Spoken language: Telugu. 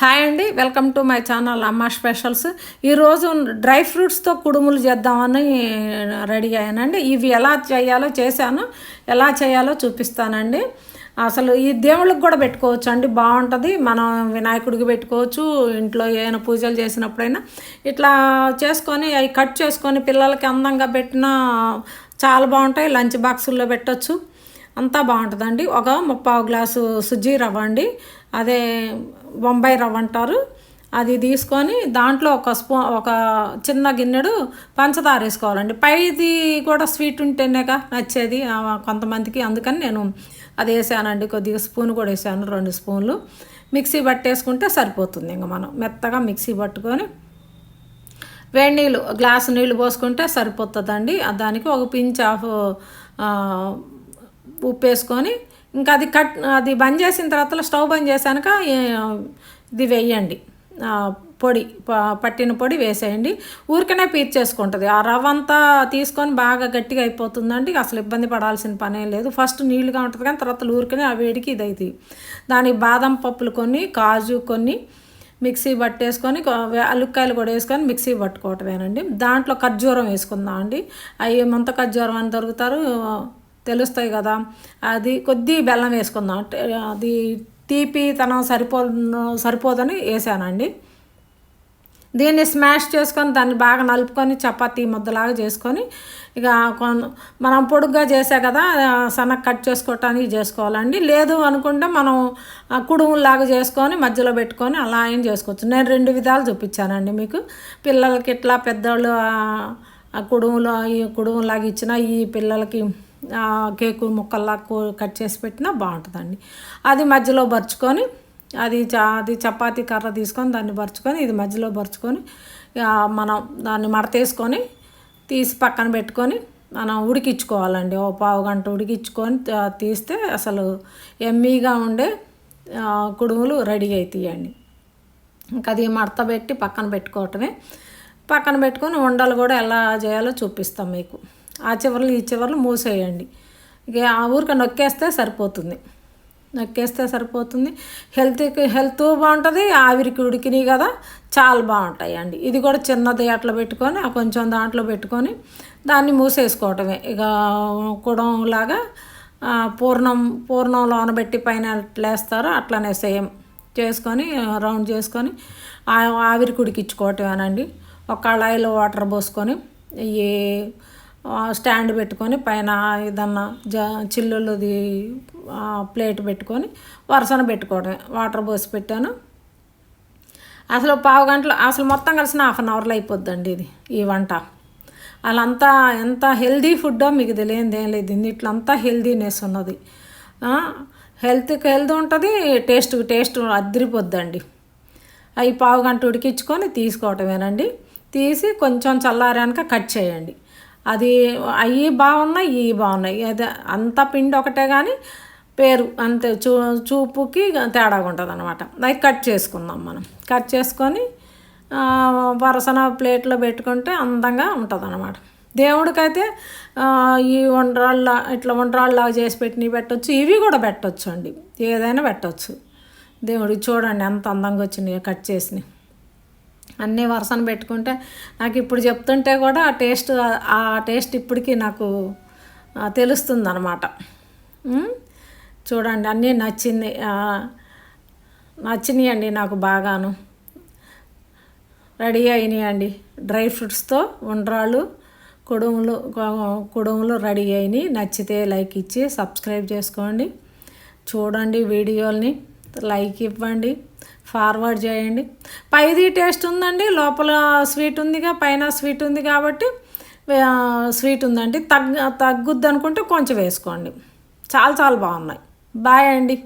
హాయ్ అండి welcome to my channel Amma specials. ఈరోజు డ్రై ఫ్రూట్స్తో కుడుములు చేద్దామని రెడీ అయ్యానండి. ఇవి ఎలా చేయాలో చేశాను ఎలా చేయాలో చూపిస్తానండి. అసలు ఈ దేవుళ్ళకి కూడా పెట్టుకోవచ్చు అండి బాగుంటుంది. మనం వినాయకుడికి పెట్టుకోవచ్చు ఇంట్లో ఏమైనా పూజలు చేసినప్పుడైనా. ఇట్లా చేసుకొని అవి కట్ చేసుకొని పిల్లలకి అందంగా పెట్టినా చాలా బాగుంటాయి. లంచ్ బాక్సుల్లో పెట్టచ్చు. అంతా బాగుంటుందండి. ఒక ముప్పావు గ్లాసు సుజ్జీ రవ్వ అండి. అదే బొంబాయి రవ్వ అంటారు. అది తీసుకొని దాంట్లో ఒక స్పూ ఒక చిన్న గిన్నెడు పంచదార వేసుకోవాలండి. పైది కూడా స్వీట్ ఉంటేనేగా నచ్చేది. కొంతమందికి అందుకని నేను అది వేసానండి. కొద్దిగా స్పూన్ కూడా వేసాను. రెండు స్పూన్లు. మిక్సీ పట్టేసుకుంటే సరిపోతుంది ఇంకా మనం. మెత్తగా మిక్సీ పట్టుకొని వేడి నీళ్ళు గ్లాసు నీళ్ళు పోసుకుంటే సరిపోతుందండి. దానికి ఒక పించ్ ఆఫ్ ఉప్పు వేసుకొని ఇంకా అది కట్ అది బంద్ చేసిన తర్వాత స్టవ్ బంద్ చేశాక ఇది వేయండి. పొడి పట్టిన పొడి వేసేయండి. ఊరికనే పీర్చేసుకుంటుంది ఆ రవ్వ అంతా తీసుకొని బాగా గట్టిగా అయిపోతుందండి అసలు ఇబ్బంది పడాల్సిన పనే లేదు. ఫస్ట్ నీళ్ళుగా ఉంటుంది కానీ తర్వాత ఊరికనే ఆ వేడికి ఇది అవుతుంది దానికి బాదం పప్పులు కొన్ని కాజు కొన్ని మిక్సీ పట్టేసుకొని అలుక్కాయలు అల్లుక్కాయలు కూడా వేసుకొని మిక్సీ పట్టుకోవటమేనండి. దాంట్లో ఖర్జూరం వేసుకుందాం అండి అవి మంత ఖర్జూరం అని దొరుకుతారు. తెలుస్తాయి కదా. అది కొద్ది బెల్లం వేసుకుందాం. అది తీపి తనం సరిపో సరిపోదని వేసానండి. దీన్ని స్మాష్ చేసుకొని దాన్ని బాగా నలుపుకొని చపాతీ ముద్దలాగా చేసుకొని ఇక కొన్ మనం పొడుగ్గా చేసా కదా సన్నగా కట్ చేసుకోవటానికి చేసుకోవాలండి. లేదు అనుకుంటే మనం కుడుములాగా చేసుకొని మధ్యలో పెట్టుకొని అలా ఏం చేసుకోవచ్చు. నేను రెండు విధాలు చూపించానండి మీకు. పిల్లలకి ఇట్లా పెద్దవాళ్ళు కుడుములు ఈ కుడుములాగా ఇచ్చిన ఈ పిల్లలకి కేకు ముక్కల్లా కట్ చేసి పెట్టినా బాగుంటుందండి. అది మధ్యలో పరుచుకొని అది చా అది చపాతీ కర్ర తీసుకొని దాన్ని పరుచుకొని ఇది మధ్యలో పరుచుకొని మనం దాన్ని మడతేసుకొని తీసి పక్కన పెట్టుకొని మనం ఉడికించుకోవాలండి. ఓ పావు గంట ఉడికించుకొని తీస్తే అసలు ఎమ్మీగా ఉండే కుడుములు రెడీ అవుతాయండి ఇంకా అది మడత పెట్టి పక్కన పెట్టుకోవటమే. పక్కన పెట్టుకొని ఉండలు కూడా ఎలా చేయాలో చూపిస్తాం మీకు. ఆ చివర్లు ఈ చివర్లు మూసేయండి. ఇక ఆ ఊరికి నొక్కేస్తే సరిపోతుంది. నొక్కేస్తే సరిపోతుంది. హెల్త్కి హెల్త్ బాగుంటుంది ఆవిరికి ఉడికినాయి కదా చాలా బాగుంటాయి అండి ఇది కూడా చిన్నది అట్లా పెట్టుకొని ఆ కొంచెం దాంట్లో పెట్టుకొని దాన్ని మూసేసుకోవటమే. ఇక కుడంలాగా ఆ, పూర్ణం పూర్ణంలో ఆనబెట్టి పైన ఎట్లా వేస్తారో అట్లనే సేమ్ చేసుకొని రౌండ్ చేసుకొని ఆవిరి కుడికిచ్చుకోవటమేనండి ఒక కళాయిలో వాటర్ పోసుకొని ఈ స్టాండ్ పెట్టుకొని పైన ఏదన్నా జ చిల్లులది ప్లేట్ పెట్టుకొని వరుసన పెట్టుకోవడమే. వాటర్ పోసి పెట్టాను. అసలు పావు గంటలు అసలు మొత్తం కలిసిన హాఫ్ అన్ అవర్లో అయిపోద్దండి ఇది ఈ వంట. వాళ్ళంతా ఎంత హెల్దీ ఫుడ్డో మీకు తెలియదు ఏం లేదు. దీంట్లో అంతా హెల్దీనెస్ ఉన్నది. హెల్త్కి హెల్త్ ఉంటుంది టేస్ట్ టేస్ట్ అద్దరిపోద్దండి అవి పావు గంట ఉడికించుకొని తీసుకోవటమేనండి. తీసి కొంచెం చల్లారాక కట్ చేయండి. అది అవి బాగున్నాయి ఇవి బాగున్నాయి. అదే అంత పిండి ఒకటే కానీ పేరు అంతే చూ చూపుకి తేడాగా ఉంటుంది అనమాట అవి కట్ చేసుకుందాం మనం. కట్ చేసుకొని వరసన ప్లేట్లో పెట్టుకుంటే అందంగా ఉంటుంది అనమాట దేవుడికైతే ఈ వండ్రాళ్ళ ఇట్లా వండ్రాళ్ళలాగా చేసి పెట్టినవి పెట్టవచ్చు ఇవి కూడా పెట్టవచ్చు అండి ఏదైనా పెట్టవచ్చు దేవుడికి చూడండి ఎంత అందంగా వచ్చినాయి కట్ చేసినాయి అన్నీ వరుసన పెట్టుకుంటే నాకు ఇప్పుడు చెప్తుంటే కూడా ఆ టేస్ట్ ఆ టేస్ట్ ఇప్పటికీ నాకు తెలుస్తుంది అనమాట చూడండి అన్నీ నచ్చింది నచ్చినాయండి నాకు బాగాను. రెడీ అయినాయండి. డ్రై ఫ్రూట్స్తో ఉండ్రాళ్ళు కుడుములు కుడుములు రెడీ అయినాయి. నచ్చితే లైక్ ఇచ్చి సబ్స్క్రైబ్ చేసుకోండి. చూడండి వీడియోల్ని లైక్ ఇవ్వండి. ఫార్వర్డ్ చేయండి. పైది టేస్ట్ ఉందండి లోపల స్వీట్ ఉందిగా పైన స్వీట్ ఉంది కాబట్టి స్వీట్ ఉందండి. తగ్గ తగ్గుద్ది అనుకుంటే కొంచెం వేసుకోండి. చాలా చాలా బాగున్నాయి. బాయ్ అండి.